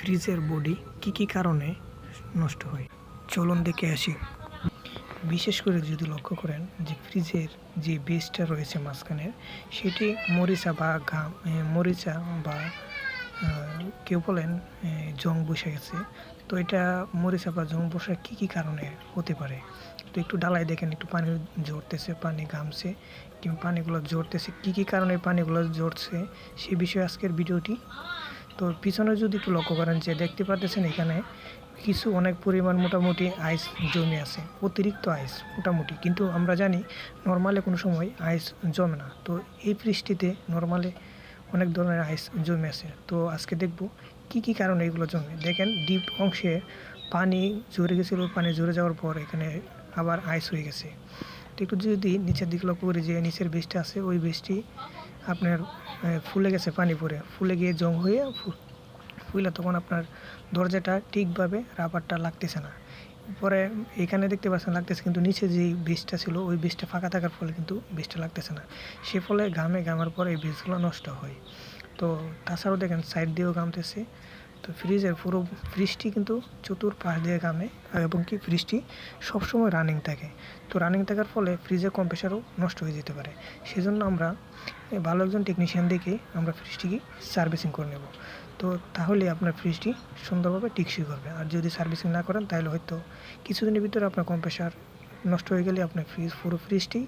ফ্রিজের বডি কী কী কারণে নষ্ট হয়? চলুন দেখে আসি। বিশেষ করে যদি লক্ষ্য করেন যে ফ্রিজের যে বেসটা রয়েছে মাঝখানের সেটি মরিচা বা ঘাম মরিচা বা কেউ বলেন জং বসে গেছে। তো এটা মরিচা বা জং বসার কী কী কারণে হতে পারে? তো একটু ডালাই দেখেন, একটু পানি ঝরতেছে, পানি ঘামছে, কিংবা পানিগুলো ঝরতেছে। কী কী কারণে পানিগুলো ঝরছে, সে বিষয়ে আজকের ভিডিওটি তো পিছনে যদি একটু লক্ষ্য করেন যে দেখতে পারতেছেন এখানে কিছু অনেক পরিমাণ মোটামুটি আইস জমে আছে, অতিরিক্ত আইস মোটামুটি। কিন্তু আমরা জানি নর্মালে কোনো সময় আইস জমে না। তো এই বৃষ্টিতে নর্মালে অনেক ধরনের আইস জমে আছে। তো আজকে দেখব কি কি কারণে এগুলো জমে। দেখেন, ডিপ অংশে পানি জড়ে গেছিল। পানি জড়ে যাওয়ার পর এখানে আবার আইস হয়ে গেছে। একটু যদি নিচের দিকে লক্ষ্য করি যে নিচের বৃষ্টি আছে, ওই বেসটি আপনার ফুলে গেছে পানি পরে ফুলে গিয়ে জং হয়ে ফুলে তখন আপনার দরজাটা ঠিকভাবে রাবারটা লাগতেছে না। পরে এখানে দেখতে পাচ্ছেন লাগতেছে কিন্তু নিচে যে বীজটা ছিল, ওই বীজটা ফাঁকা থাকার ফলে কিন্তু বীজটা লাগতেছে না। সে ফলে ঘামে ঘামার পরে এই বীজগুলো নষ্ট হয়। তো তাছাড়াও দেখেন, সাইড দিয়েও ঘামতেছে। তো ফ্রিজের পুরো ফ্রিজটি কিন্তু চতুর পাশ দিয়ে ঘামে, এবং কি ফ্রিজটি সবসময় রানিং থাকে। তো রানিং থাকার ফলে ফ্রিজের কম্প্রেসারও নষ্ট হয়ে যেতে পারে। সেজন্য আমরা ভালো একজন টেকনিশিয়ান দেখে আমরা ফ্রিজটিকে সার্ভিসিং করে নেব। তো তাহলে আপনার ফ্রিজটি সুন্দরভাবে টিকসই করবে। আর যদি সার্ভিসিং না করেন, তাহলে হয়তো কিছুদিনের ভিতরে আপনার কম্প্রেসার নষ্ট হয়ে গেলে আপনার ফ্রিজ পুরো ফ্রিজটি